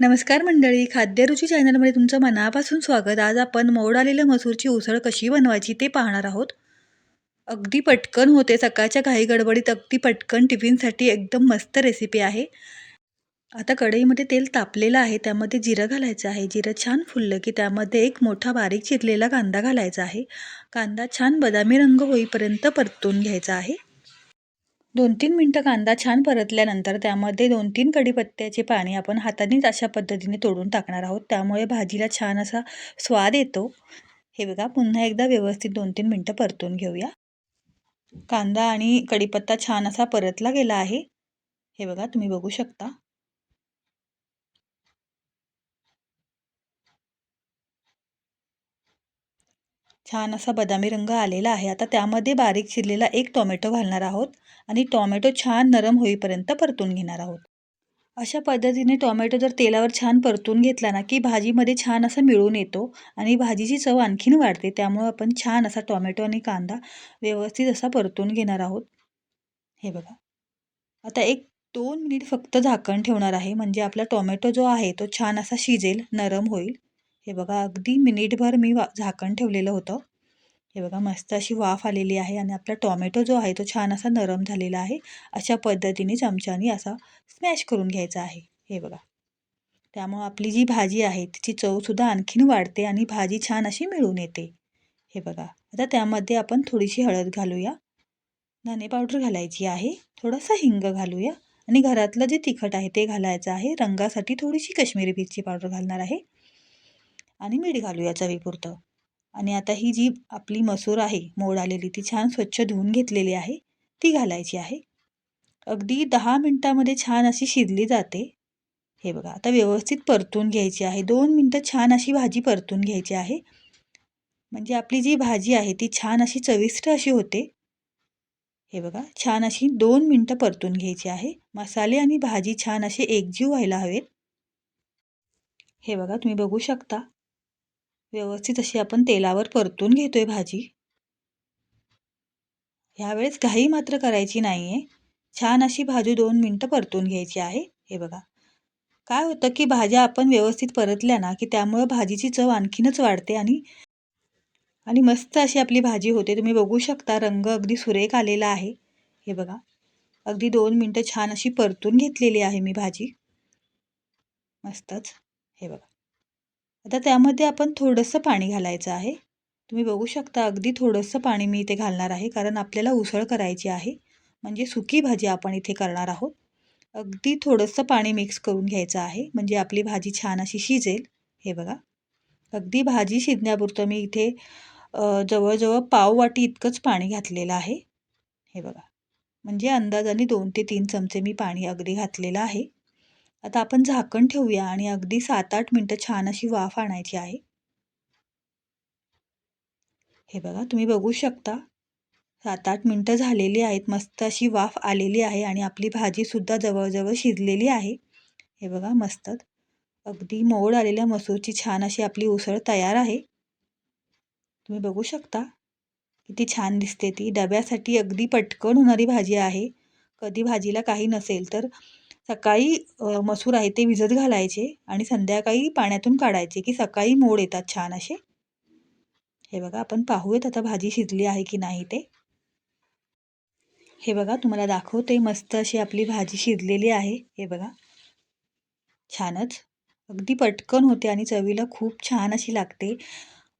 नमस्कार मंडळी खाद्यरुची चॅनलमध्ये तुमचं मनापासून स्वागत. आज आपण मोड आलेल्या मसूरची उसळ कशी बनवायची ते पाहणार आहोत. अगदी पटकन होते सकाळच्या काही गडबडीत अगदी पटकन टिफिनसाठी एकदम मस्त रेसिपी आहे. आता कढईमध्ये तेल तापलेलं आहे त्यामध्ये जिरं घालायचं आहे. जिरं छान फुललं की त्यामध्ये एक मोठा बारीक चिरलेला कांदा घालायचा आहे. कांदा छान बदामी रंग होईपर्यंत परतून घ्यायचा आहे. दोन तीन मिनटं कांदा छान परतल्यानंतर त्यामध्ये दोन तीन कढीपत्त्याचे पाणी आपण हातानेच अशा पद्धतीने तोडून टाकणार आहोत. त्यामुळे भाजीला छान असा स्वाद येतो. हे बघा पुन्हा एकदा व्यवस्थित दोन तीन मिनटं परतून घेऊया. कांदा आणि कढीपत्ता छान असा परतला गेला आहे. हे बघा तुम्ही बघू शकता. छान असा बदामी रंग आलेला आहे. आता त्यामध्ये बारीक चिरलेला एक टोमॅटो घालणार आहोत आणि टोमॅटो छान नरम होईपर्यंत परतून घेणार आहोत. अशा पद्धतीने टोमॅटो जर तेलावर छान परतून घेतला ना की भाजीमध्ये छान असा मिळून येतो आणि भाजीची चव आणखीन वाढते. त्यामुळं आपण छान असा टोमॅटो आणि कांदा व्यवस्थित असा परतून घेणार आहोत. हे बघा. आता एक दोन मिनिट फक्त झाकण ठेवणार आहे. म्हणजे आपला टोमॅटो जो आहे तो छान असा शिजेल नरम होईल. हे बघा अगदी मिनिटभर मी वा झाकण ठेवलेलं होतं. हे बघा मस्त अशी वाफ आलेली आहे आणि आपला टॉमॅटो जो आहे तो छान असा नरम झालेला आहे. अशा पद्धतीने चमच्याने असा स्मॅश करून घ्यायचा आहे. हे बघा. त्यामुळं आपली जी भाजी आहे तिची चवसुद्धा आणखीन वाढते आणि भाजी छान अशी मिळून येते. हे बघा. आता त्यामध्ये आपण थोडीशी हळद घालूया. धने पावडर घालायची आहे. थोडासा हिंग घालूया. आणि घरातलं जे तिखट आहे ते घालायचं आहे. रंगासाठी थोडीशी कश्मीरी मिरची पावडर घालणार आहे. आणि मीठ घालूया चवीपुरतं. आणि आता ही जी आपली मसूर आहे मोड आलेली ती छान स्वच्छ धुवून घेतलेली आहे. ती घालायची आहे. अगदी दहा मिनटामध्ये छान अशी शिजली जाते. हे बघा आता व्यवस्थित परतून घ्यायची आहे. दोन मिनटं छान अशी भाजी परतून घ्यायची आहे. म्हणजे आपली जी भाजी आहे ती छान अशी चविष्ट अशी होते. हे बघा छान अशी दोन मिनटं परतून घ्यायची आहे. मसाले आणि भाजी छान असे एकजीव व्हायला हवेत. हे बघा तुम्ही बघू शकता. व्यवस्थित अशी आपण तेलावर परतून घेतो आहे भाजी. ह्यावेळेस घाई मात्र करायची नाही आहे छान अशी भाजी दोन मिनटं परतून घ्यायची आहे. हे बघा. काय होतं की भाज्या आपण व्यवस्थित परतल्या ना की त्यामुळं भाजीची चव आणखीनच वाढते आणि आणि मस्त अशी आपली भाजी होते. तुम्ही बघू शकता रंग अगदी सुरेख आलेला आहे. हे बघा. अगदी दोन मिनटं छान अशी परतून घेतलेली आहे मी भाजी. मस्तच. हे बघा. आता त्यामध्ये आपण थोडंसं पाणी घालायचं आहे. तुम्ही बघू शकता अगदी थोडंसं पाणी मी इथे घालणार आहे कारण आपल्याला उसळ करायची आहे. म्हणजे सुकी भाजी आपण इथे करणार आहोत. अगदी थोडंसं पाणी मिक्स करून घ्यायचं आहे म्हणजे आपली भाजी छान अशी शिजेल. हे बघा. अगदी भाजी शिजण्यापुरतं मी इथे जवळजवळ पाव वाटी इतकंच पाणी घातलेलं आहे. हे बघा. म्हणजे अंदाजाने दोन ते तीन चमचे मी पाणी अगदी घातलेलं आहे. आता आपण झाकण ठेवूया आणि अगदी सात आठ मिनटं छान अशी वाफ आणायची आहे. हे बघा तुम्ही बघू शकता. सात आठ मिनटं झालेली आहेत मस्त अशी वाफ आलेली आहे आणि आपली भाजीसुद्धा जवळजवळ शिजलेली आहे. हे बघा मस्तच अगदी मोड आलेल्या मसूरची छान अशी आपली उसळ तयार आहे. तुम्ही बघू शकता. किती छान दिसते ती. डब्यासाठी अगदी पटकन होणारी भाजी आहे. कधी भाजीला काही नसेल तर सकाळी मसूर आहे ते विजत घालायचे आणि संध्याकाळी पाण्यातून काढायचे की सकाळी मोड येतात छान असे. हे बघा आपण पाहूयात आता भाजी शिजली आहे की नाही ते. हे बघा तुम्हाला दाखवते मस्त अशी आपली भाजी शिजलेली आहे. हे बघा. छानच. अगदी पटकन होते आणि चवीला खूप छान अशी लागते.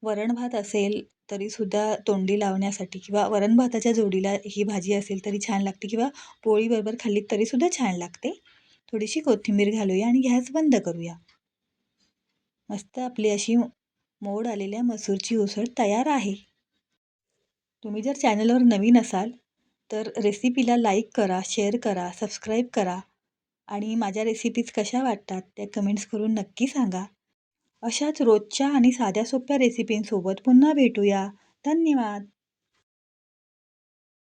वरण भात असेल तरीसुद्धा तोंडी लावण्यासाठी किंवा वरण भाताच्या जोडीला ही भाजी असेल तरी छान लागते किंवा पोळीबरोबर खाल्ली तरीसुद्धा छान लागते. थोडीशी कोथिंबीर घालूया आणि गॅस बंद करूया. मस्त आपली अशी मोड आलेल्या मसूरची उसळ तयार आहे. तुम्ही जर चॅनलवर नवीन असाल तर रेसिपीला लाईक करा शेअर करा सबस्क्राईब करा आणि माझ्या रेसिपीज कशा वाटतात त्या कमेंट्स करून नक्की सांगा. अशाच रोजच्या आणि साध्या सोप्या रेसिपींसोबत पुन्हा भेटूया. धन्यवाद!